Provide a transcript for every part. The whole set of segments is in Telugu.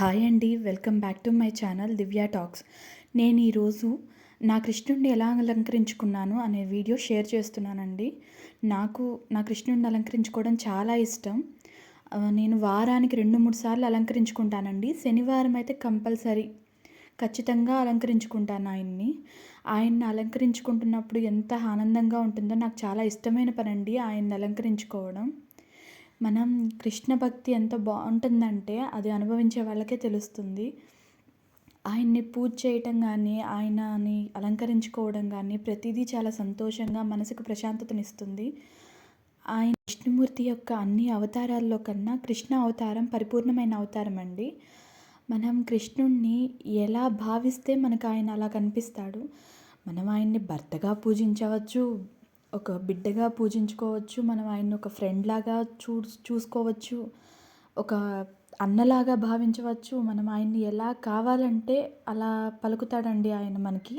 హాయ్ అండి welcome back to my channel Divya talks. నేను ఈరోజు నా కృష్ణుడిని ఎలా అలంకరించుకున్నాను అనే వీడియో షేర్ చేస్తున్నానండి. నాకు నా కృష్ణుడిని అలంకరించుకోవడం చాలా ఇష్టం. నేను వారానికి రెండు మూడు సార్లు అలంకరించుకుంటానండి. శనివారం అయితే కంపల్సరీ ఖచ్చితంగా అలంకరించుకుంటాను ఆయన్ని. ఆయన్ని అలంకరించుకుంటున్నప్పుడు ఎంత ఆనందంగా ఉంటుందో నాకు చాలా ఇష్టమైన పని అండి ఆయన్ని అలంకరించుకోవడం. మనం కృష్ణ భక్తి ఎంత బాగుంటుందంటే అది అనుభవించే వాళ్ళకే తెలుస్తుంది. ఆయన్ని పూజ చేయటం కానీ ఆయనని అలంకరించుకోవడం కానీ ప్రతిదీ చాలా సంతోషంగా మనసుకు ప్రశాంతతనిస్తుంది. ఆయన విష్ణుమూర్తి యొక్క అన్ని అవతారాల్లో కన్నా కృష్ణ అవతారం పరిపూర్ణమైన అవతారం అండి. మనం కృష్ణుణ్ణి ఎలా భావిస్తే మనకు ఆయన అలా కనిపిస్తాడు? మనం ఆయన్ని భర్తగా పూజించవచ్చు ఒక బిడ్డగా పూజించుకోవచ్చు మనం ఆయన్ని ఒక ఫ్రెండ్ లాగా చూ చూసుకోవచ్చు ఒక అన్నలాగా భావించవచ్చు మనం ఆయన్ని ఎలా కావాలంటే అలా పలుకుతాడండి ఆయన మనకి.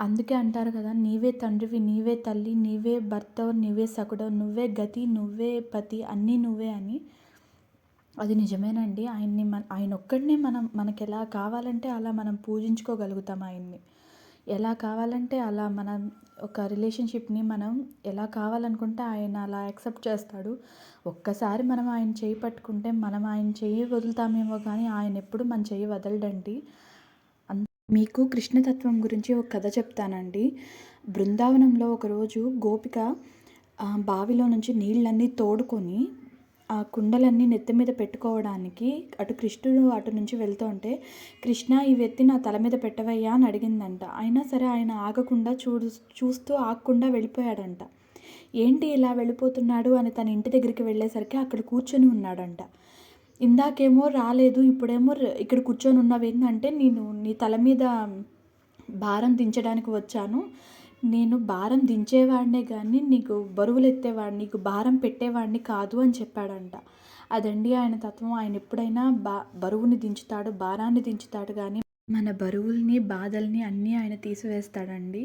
అందుకే అంటారు కదా నీవే తండ్రివి నీవే తల్లి నీవే భర్త నీవే సకుడవు నువ్వే గతి నువ్వే పతి అన్నీ నువ్వే అని. అది నిజమేనండి. ఆయన్ని మన ఆయన ఒక్కడినే మనం మనకి ఎలా కావాలంటే అలా మనం పూజించుకోగలుగుతాం ఆయన్ని. ఎలా కావాలంటే అలా మనం ఒక రిలేషన్షిప్ని మనం ఎలా కావాలనుకుంటే ఆయన అలా యాక్సెప్ట్ చేస్తాడు. ఒక్కసారి మనం ఆయన చేయి పట్టుకుంటే మనం ఆయన చేయి వదులుతామేమో కానీ ఆయన ఎప్పుడు మన చేయి వదలడండి. అన్- మీకు కృష్ణతత్వం గురించి ఒక కథ చెప్తానండి. బృందావనంలో ఒకరోజు గోపిక బావిలో నుంచి నీళ్ళన్నీ తోడుకొని ఆ కుండలన్నీ నెత్తి మీద పెట్టుకోవడానికి అటు కృష్ణుడు అటు నుంచి వెళ్తూ ఉంటే కృష్ణ ఈ వ్యక్తి నా తల మీద పెట్టవయ్యా అని అడిగిందంట. అయినా సరే ఆయన ఆగకుండా చూడు చూస్తూ ఆగకుండా వెళ్ళిపోయాడంట. ఏంటి ఇలా వెళ్ళిపోతున్నాడు? అని తన ఇంటి దగ్గరికి వెళ్ళేసరికి అక్కడ కూర్చొని ఉన్నాడంట. ఇందాకేమో రాలేదు ఇప్పుడేమో ఇక్కడ కూర్చొని ఉన్నావేంటంటే నేను నీ తల మీద భారం దించడానికి వచ్చాను. నేను భారం దించేవాడినే కానీ నీకు బరువులు ఎత్తేవాడిని నీకు భారం పెట్టేవాడిని కాదు అని చెప్పాడంట. అదండి ఆయన తత్వం. ఆయన ఎప్పుడైనా బా బరువుని దించుతాడు భారాన్ని దించుతాడు కానీ మన బరువుల్ని బాధల్ని అన్నీ ఆయన తీసివేస్తాడండి.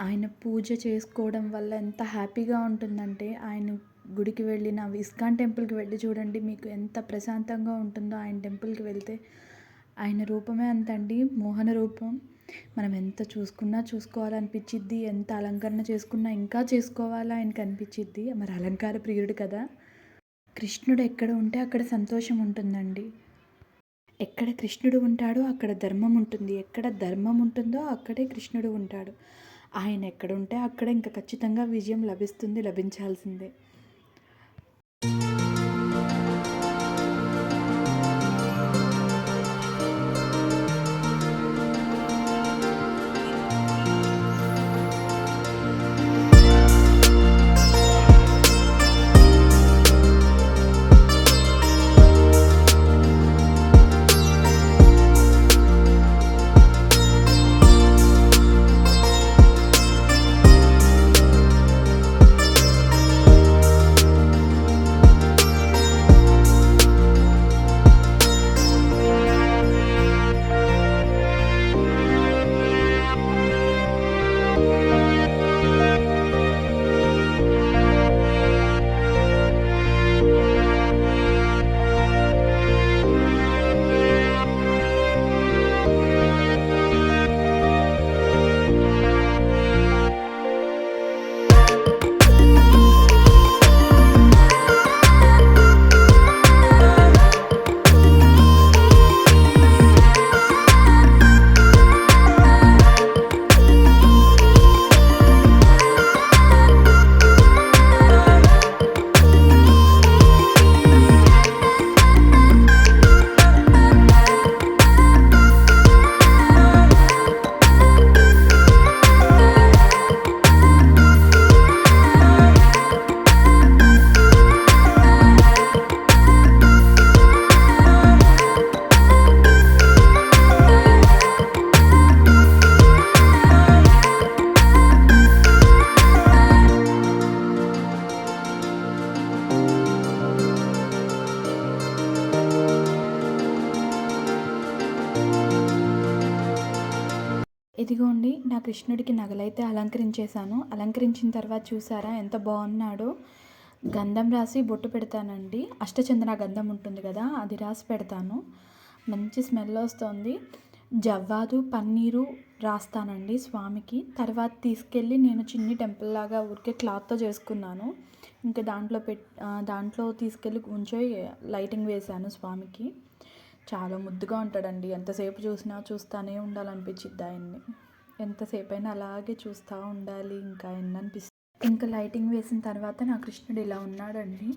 ఆయన పూజ చేసుకోవడం వల్ల ఎంత హ్యాపీగా ఉంటుందంటే ఆయన గుడికి వెళ్ళిన ఇస్కాన్ టెంపుల్కి వెళ్ళి చూడండి మీకు ఎంత ప్రశాంతంగా ఉంటుందో ఆయన టెంపుల్కి వెళ్తే ఆయన రూపమే అంతండి. మోహన రూపం. మనం ఎంత చూసుకున్నా చూసుకోవాలనిపించిద్ది ఎంత అలంకరణ చేసుకున్నా ఇంకా చేసుకోవాలా ఆయనకి అనిపించిద్ది మరి అలంకార ప్రియుడు కదా. కృష్ణుడు ఎక్కడ ఉంటే అక్కడ సంతోషం ఉంటుందండి. ఎక్కడ కృష్ణుడు ఉంటాడో అక్కడ ధర్మం ఉంటుంది. ఎక్కడ ధర్మం ఉంటుందో అక్కడే కృష్ణుడు ఉంటాడు. ఆయన ఎక్కడ ఉంటే అక్కడ ఇంకా ఖచ్చితంగా విజయం లభిస్తుంది లభించాల్సిందే. ఇదిగోండి నా కృష్ణుడికి నగలైతే అలంకరించేశాను. అలంకరించిన తర్వాత చూసారా ఎంత బాగున్నాడో. గంధం రాసి బొట్టు పెడతానండి. అష్టచంద్ర గంధం ఉంటుంది కదా అది రాసి పెడతాను. మంచి స్మెల్ వస్తుంది. జవ్వాదు పన్నీరు రాస్తానండి స్వామికి. తర్వాత తీసుకెళ్ళి నేను చిన్ని టెంపుల్ లాగా ఊరికే క్లాత్తో చేసుకున్నాను. ఇంకా దాంట్లో పెట్ దాంట్లో తీసుకెళ్ళి ఉంచి లైటింగ్ వేశాను స్వామికి. చాలా ముద్దుగా ఉంటాడండి. ఎంతసేపు చూసినా చూస్తూనే ఉండాలనిపించిద్ది ఆయన్ని. ఎంతసేపు అయినా అలాగే చూస్తూ ఉండాలి. ఇంకా ఆయన అనిపిస్తుంది ఇంకా లైటింగ్ వేసిన తర్వాత నా కృష్ణుడు ఇలా ఉన్నాడండి.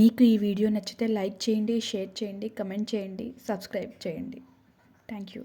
మీకు ఈ వీడియో నచ్చితే లైక్ చేయండి షేర్ చేయండి కమెంట్ చేయండి సబ్స్క్రైబ్ చేయండి. Thank you.